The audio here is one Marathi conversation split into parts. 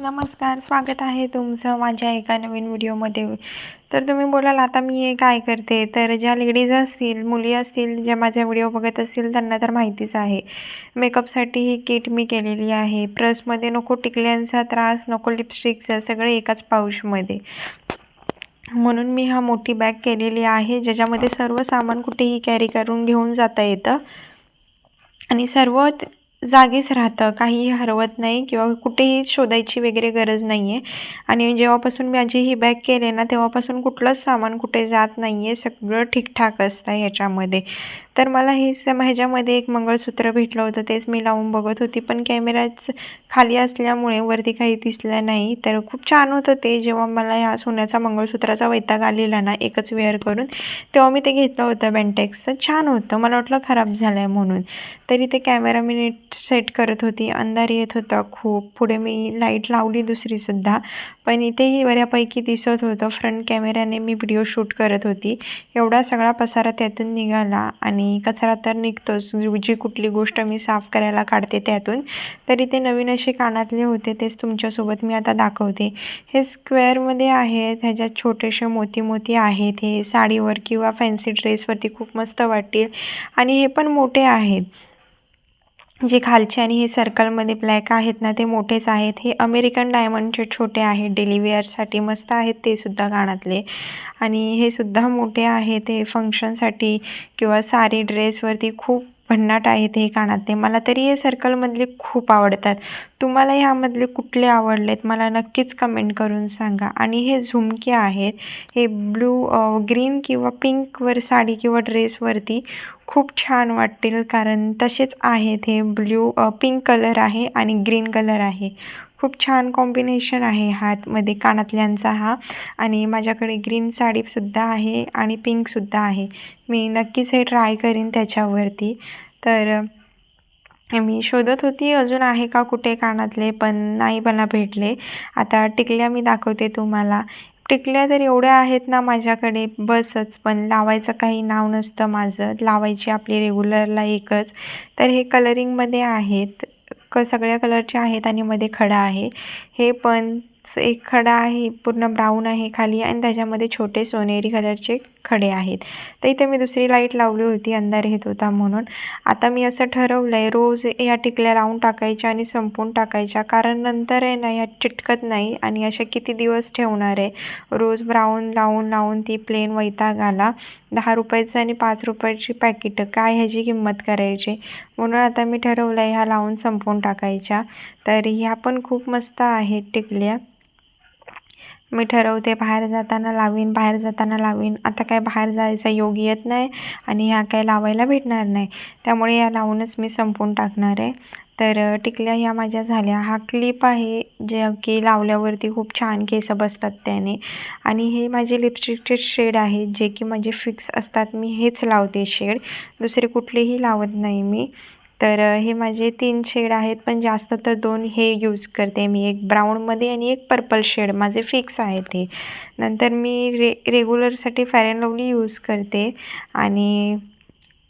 नमस्कार स्वागत आहे तुमचं माझ्या एका नवीन व्हिडिओमध्ये. तर तुम्ही बोलाल आता मी हे काय करते? तर ज्या लेडीज असतील मुली असतील ज्या माझ्या व्हिडिओ बघत असतील त्यांना तर माहितीच आहे. मेकअपसाठी ही किट मी केलेली आहे. प्रसमध्ये नको टिकल्यांचा त्रास नको लिपस्टिकचा सगळे एकाच पाऊशमध्ये म्हणून मी हा मोठी बॅग केलेली आहे ज्याच्यामध्ये सर्व सामान कुठेही कॅरी करून घेऊन जाता येतं. आणि सर्व जागीच राहतं. काहीही हरवत नाही किंवा कुठेही शोधायची वगैरे गरज नाही आहे आणि जेव्हापासून माझी ही बॅग केले ना तेव्हापासून कुठलंच सामान कुठे जात नाही आहे सगळं ठीकठाक असतं ह्याच्यामध्ये. तर मला हे सम ह्याच्यामध्ये एक मंगळसूत्र भेटलं होतं. तेच मी लावून बघत होती. पण कॅमेराच खाली असल्यामुळे वरती काही दिसलं नाही. तर खूप छान होतं ते. जेव्हा मला ह्या सोन्याचा मंगळसूत्राचा वैताग आलेला ना एकच वेअर करून तेव्हा मी ते घेतलं होतं बँटेक्सचं छान होतं. मला वाटलं खराब झालं आहे म्हणून. तरी ते कॅमेरा मी नीट सेट करत होती अंधार येत होता खूप. पुढे मी लाइट लावली दुसरीसुद्धा पण इथेही बऱ्यापैकी दिसत होतं. फ्रंट कॅमेऱ्याने मी व्हिडिओ शूट करत होती. एवढा सगळा पसारा त्यातून निघाला आणि कचरा तर निघतोच. जी जी कुठली गोष्ट मी साफ करायला काढते त्यातून तरी ते नवीन असे कानातले होते तेच तुमच्यासोबत मी आता दाखवते. हे स्क्वेअरमध्ये आहेत ह्याच्यात छोटेसे मोती मोती आहेत. हे साडीवर किंवा फॅन्सी ड्रेसवरती खूप मस्त वाटतील. आणि हे पण मोठे आहेत. जे खालचे आणि हे सर्कलमध्ये ब्लॅक आहेत ना ते मोठेच आहेत. हे अमेरिकन डायमंडचे छोटे आहेत. डेली वेअरसाठी मस्त आहेत ते सुद्धा कानातले आणि हे सुद्धा मोठे आहेत. हे फंक्शनसाठी किंवा साडी ड्रेसवरती खूप भन्नाट आहेत हे कानातले मला तरी हे सर्कलमधले खूप आवडतात. तुम्हाला ह्यामधले कुठले आवडलेत? मला नक्कीच कमेंट करून सांगा. आणि हे झुमके आहेत. हे ब्लू ग्रीन किंवा पिंकवर साडी किंवा ड्रेसवरती खूप छान वाटतील कारण तसेच आहेत हे ब्ल्यू पिंक कलर आहे आणि ग्रीन कलर आहे. खूप छान कॉम्बिनेशन आहे हातमध्ये कानातल्यांचा हा आणि माझ्याकडे ग्रीन साडीसुद्धा आहे आणि पिंकसुद्धा आहे. मी नक्कीच हे ट्राय करीन त्याच्यावरती. तर मी शोधत होती अजून आहे का कुठे कानातले? पण नाही मला भेटले. आता टिकल्या मी दाखवते तुम्हाला. टिकल्या तर एवढ्या आहेत ना माझ्याकडे बसच. पण लावायचं काही नाव नसतं माझं. लावायची आपली रेग्युलरला एकच. तर हे कलरिंगमध्ये आहेत. क सगळ्या कलरचे आहेत आणि मध्ये खडा आहे. हे पण एक खडा आहे पूर्ण ब्राऊन आहे खाली आणि त्याच्यामध्ये छोटे सोनेरी कलरचे खडे आहेत. तर इथे मी दुसरी लाइट लावली होती अंधार येत होता म्हणून. आता मी असं ठरवलं आहे रोज या टिकल्या लावून टाकायच्या आणि संपून टाकायच्या. कारण नंतर आहे ना या चिटकत नाही आणि अशा किती दिवस ठेवणार आहे? रोज ब्राऊन लावून लावून ती प्लेन वैताग आला दहा रुपयाचं आणि पाच रुपयाची पॅकेटं. काय ह्याची किंमत करायची? म्हणून आता मी ठरवलं आहे ह्या लावून संपवून टाकायच्या. तर ह्या पण खूप मस्त आहेत टिकल्या. मी ठरवते बाहेर जाताना लावीन बाहेर जाताना लावीन. आता काय बाहेर जायचा योग येत नाही आणि ह्या काय लावायला भेटणार नाही. त्यामुळे या लावूनच मी संपवून टाकणार आहे. तर टिकल्या ह्या माझ्या झाल्या. हा क्लिप आहे जे की लावल्यावरती खूप छान केस बसतात त्याने. आणि हे माझे लिपस्टिकचे शेड आहेत जे की माझे फिक्स असतात. मी हेच लावते शेड दुसरे कुठलेही लावत नाही मी. तर हे माझे तीन शेड आहेत पण जास्त तर दोन हे यूज करते मी. एक ब्राऊनमध्ये आणि एक पर्पल शेड माझे फिक्स आहे ते. नंतर मी रे रेग्युलरसाठी फेअर अँड लवली यूज करते. आणि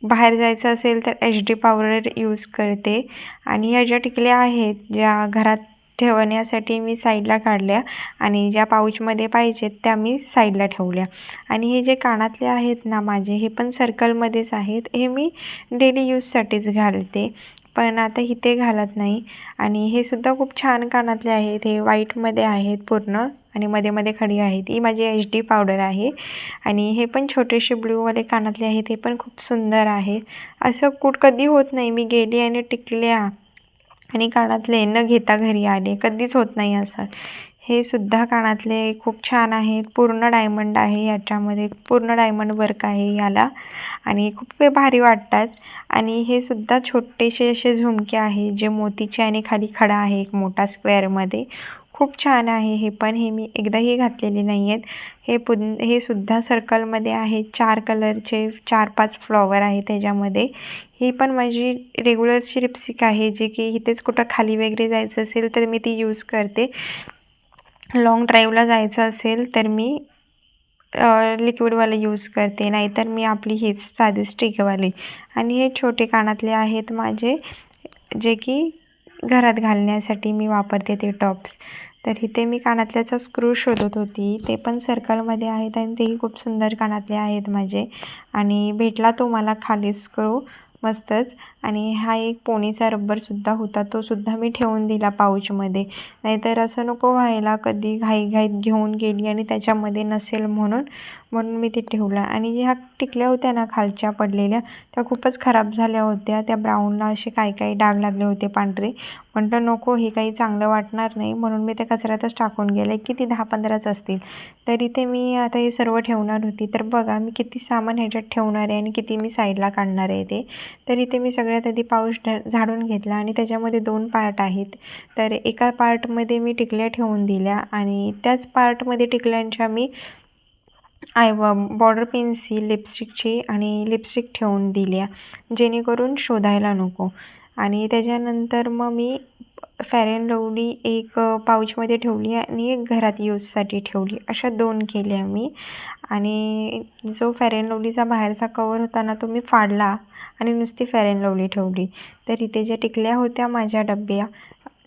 बाहेर जायचं असेल तर एच डी पावडर यूज करते. आणि ह्या ज्या टिकल्या आहेत ज्या घरात ठेवण्यासाठी मी साईडला काढल्या आणि ज्या पाऊचमध्ये पाहिजेत त्या मी साईडला ठेवल्या. आणि हे जे कानातले आहेत ना माझे हे पण सर्कलमध्येच आहेत. हे मी डेली यूजसाठीच घालते. पण आता इथे घालत नाही. आणि हे सुद्धा खूप छान कानातले आहेत. हे व्हाईटमध्ये आहेत पूर्ण आणि मध्ये मध्ये खडी आहेत. ही माझी एच डी पावडर आहे. आणि हे पण छोटेसे ब्ल्यूवाले कानातले आहेत. हे पण खूप सुंदर आहेत. असं कुठ कधी होत नाही. मी गेली आणि टिकल्या. आणि कानातले न घेता घरी आले. कधीच होत नाही असं. हे सुद्धा कानातले खूप छान आहेत पूर्ण डायमंड आहे याच्यामध्ये. पूर्ण डायमंड वर्क आहे याला. आणि खूप भारी वाटतात. आणि हे सुद्धा छोटेसे असे झुमके आहे जे मोतीचे आणि खाली खडा आहे एक मोठा स्क्वेअरमध्ये. खूप छान आहे हे पण. हे मी एकदाही घातलेले नाही आहेत हे पुन हे सुद्धा सर्कलमध्ये आहे चार कलरचे चार पाच फ्लॉवर आहे त्याच्यामध्ये. ही पण माझी रेग्युलरची लिपस्टिक आहे जे की इथेच कुठं खाली वगैरे जायचं असेल तर मी ती यूज करते. लाँग ड्राईव्हला जायचं असेल तर मी लिक्विडवाला यूज करते. नाहीतर मी आपली हीच साधी स्टिकवाली आणि हे छोटे कानातले आहेत माझे जे की घरात घालण्यासाठी मी वापरते ते टॉप्स. तर इथे मी कानातल्याचा स्क्रू शोधत होती. ते पण सर्कलमध्ये आहेत आणि तेही खूप सुंदर कानातले आहेत माझे. आणि भेटला तो मला खाली स्क्रू. मस्तच. आणि हा एक पोणीचा रब्बरसुद्धा होता. तो सुद्धा मी ठेवून दिला पाऊचमध्ये. नाहीतर असं नको व्हायला. कधी घाईघाईत घेऊन गेली आणि त्याच्यामध्ये नसेल म्हणून म्हणून मी ते ठेवलं. आणि ह्या टिकल्या होत्या ना खालच्या पडलेल्या त्या खूपच खराब झाल्या होत्या. त्या ब्राऊनला असे काही काही डाग लागले होते पांढरे. म्हटलं नको हे काही चांगलं वाटणार नाही. म्हणून मी ते कचऱ्यातच टाकून गेले. किती दहा पंधराच असतील. तर इथे मी आता हे सर्व ठेवणार होती. तर बघा मी किती सामान ह्याच्यात ठेवणार आहे आणि किती मी साईडला काढणार आहे ते. तर इथे मी सगळ्यात आधी पाऊस झाडून घेतला आणि त्याच्यामध्ये दोन पार्ट आहेत. तर एका पार्टमध्ये मी टिकल्या ठेवून दिल्या आणि त्याच पार्टमध्ये टिकल्यांच्या मी आय बॉर्डर पेन्सिल लिपस्टिकची आणि लिपस्टिक ठेवून दिल्या जेणेकरून शोधायला नको. आणि त्याच्यानंतर मग मी फेअर अँड लवली एक पाऊचमध्ये ठेवली आणि एक घरात यूजसाठी ठेवली. अशा दोन केल्या मी. आणि जो फेअर अँड लवलीचा बाहेरचा कवर होता ना तो मी फाडला आणि नुसती फेअर अँड लवली ठेवली. तर इथे ज्या टिकल्या होत्या माझ्या डब्या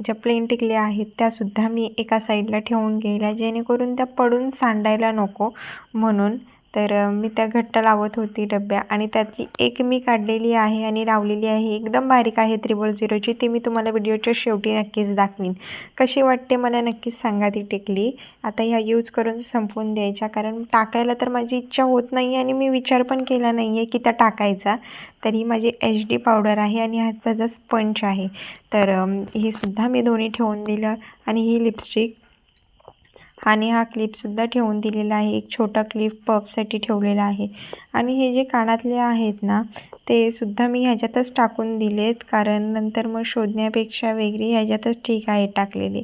ज्या प्लेन टिकल्या आहेत त्यासुद्धा मी एका साईडला ठेवून गेल्या जेणेकरून त्या पडून सांडायला नको म्हणून तर मी त्या घट्ट लावत होती डब्या आणि त्यातली एक मी काढलेली आहे आणि लावलेली आहे एकदम बारीक आहे त्रिबल झिरोची ती मी तुम्हाला व्हिडिओच्या शेवटी नक्कीच दाखवीन. कशी वाटते मला नक्कीच सांगा ती टिकली. आता ह्या यूज करून संपवून द्यायच्या कारण टाकायला तर माझी इच्छा होत नाही आणि मी विचार पण केला नाही आहे की त्या टाकायचा. तर ही माझी एच डी पावडर आहे आणि हा त्याचा स्पंच आहे. तर हे सुद्धा मी दोन्ही ठेवून दिलं आणि ही लिपस्टिक आणि हा क्लिपसुद्धा ठेवून दिलेला आहे. एक छोटा क्लिप पफसाठी ठेवलेला आहे. आणि हे जे कानातले आहेत ना ते सुद्धा मी ह्याच्यातच टाकून दिलेत. कारण नंतर मग शोधण्यापेक्षा वेगळी ह्याच्यातच ठीक आहे टाकलेली.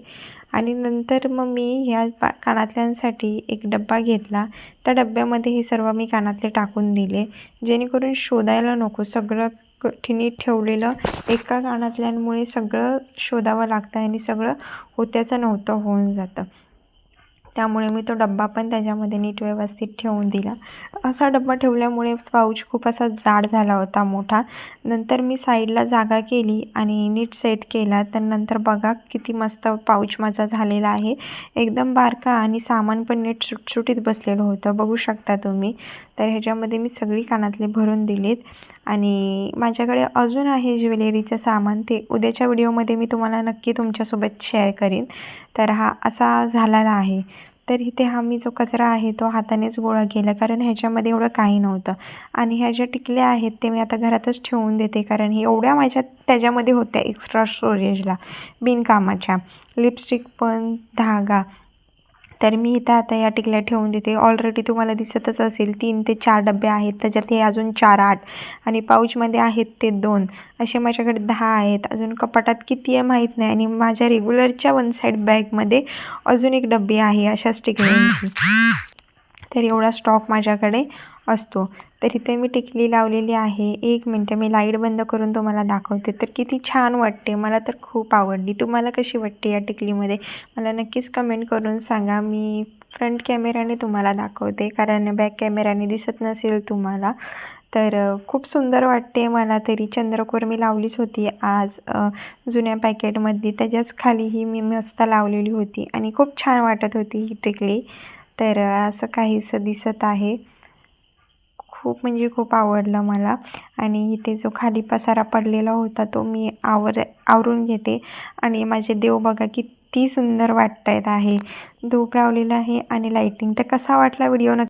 आणि नंतर मग मी ह्या पा कानातल्यांसाठी एक डब्बा घेतला. त्या डब्यामध्ये हे सर्व मी कानातले टाकून दिले. जेणेकरून शोधायला नको. सगळं कठीणी ठेवलेलं एका कानातल्यांमुळे सगळं शोधावं लागतं आणि सगळं होत्याचं नव्हतं होऊन जातं. त्यामुळे मी तो डब्बा पण त्याच्यामध्ये नीट व्यवस्थित ठेवून दिला. असा डब्बा ठेवल्यामुळे पाऊच खूप असा जाड झाला होता मोठा. नंतर मी साईडला जागा केली आणि नीट सेट केला. तर नंतर बघा किती मस्त पाऊच माझा झालेला आहे. एकदम बारका आणि सामान पण नीट सुटसुटीत बसलेलं होतं. बघू शकता तुम्ही. तर ह्याच्यामध्ये मी सगळी कानातले भरून दिलीत. आणि माझ्याकडे अजून आहे ज्वेलरीचं सामान. ते उद्याच्या व्हिडिओमध्ये मी तुम्हाला नक्की तुमच्यासोबत शेअर करीन. तर हा असा झालेला आहे. तर इथे हा मी जो कचरा आहे तो हातानेच गोळा केला कारण ह्याच्यामध्ये एवढं काही नव्हतं. आणि ह्या ज्या टिकल्या आहेत ते मी आता घरातच ठेवून देते कारण हे एवढ्या माझ्या त्याच्यामध्ये होत्या एक्स्ट्रा स्टोरेजला बिनकामाच्या. लिपस्टिक पण धागा तर मी इथं आता या टिकल्या ठेवून देते. ऑलरेडी तुम्हाला दिसतच असेल तीन ते चार डबे आहेत. त्याच्यात हे अजून चार आठ आणि पाऊचमध्ये आहेत ते दोन. असे माझ्याकडे दहा आहेत. अजून कपाटात किती आहे माहीत नाही आणि माझ्या रेग्युलरच्या वन साईड बॅगमध्ये अजून एक डबी आहे अशाच टिकल्यांची. तर एवढा स्टॉक माझ्याकडे. असतो. तर इथे मी टिकली लावलेली आहे. एक मिनटं मी लाइट बंद करून तुम्हाला दाखवते. तर किती छान वाटते. मला तर खूप आवडली. तुम्हाला कशी वाटते या टिकलीमध्ये? मला नक्कीच कमेंट करून सांगा. मी फ्रंट कॅमेऱ्याने तुम्हाला दाखवते. कारण बॅक कॅमेऱ्याने दिसत नसेल तुम्हाला. तर खूप सुंदर वाटते. मला तरी चंद्रकोर मी लावलीच होती आज. जुन्या पॅकेटमधली. त्याच्याच खालीही मी मस्त लावलेली होती. आणि खूप छान वाटत होती ही टिकली. तर असं काहीसं दिसत आहे. खूप म्हणजे खूप आवडलं मला. आणि इथे जो खाली पसारा पडलेला होता तो मी आवर आवरून घेते. आणि माझे देव बघा किती सुंदर वाटत आहेत आहे. धूप लावलेलं आहे आणि लाईटिंग तर कसा वाटला व्हिडिओ नक्की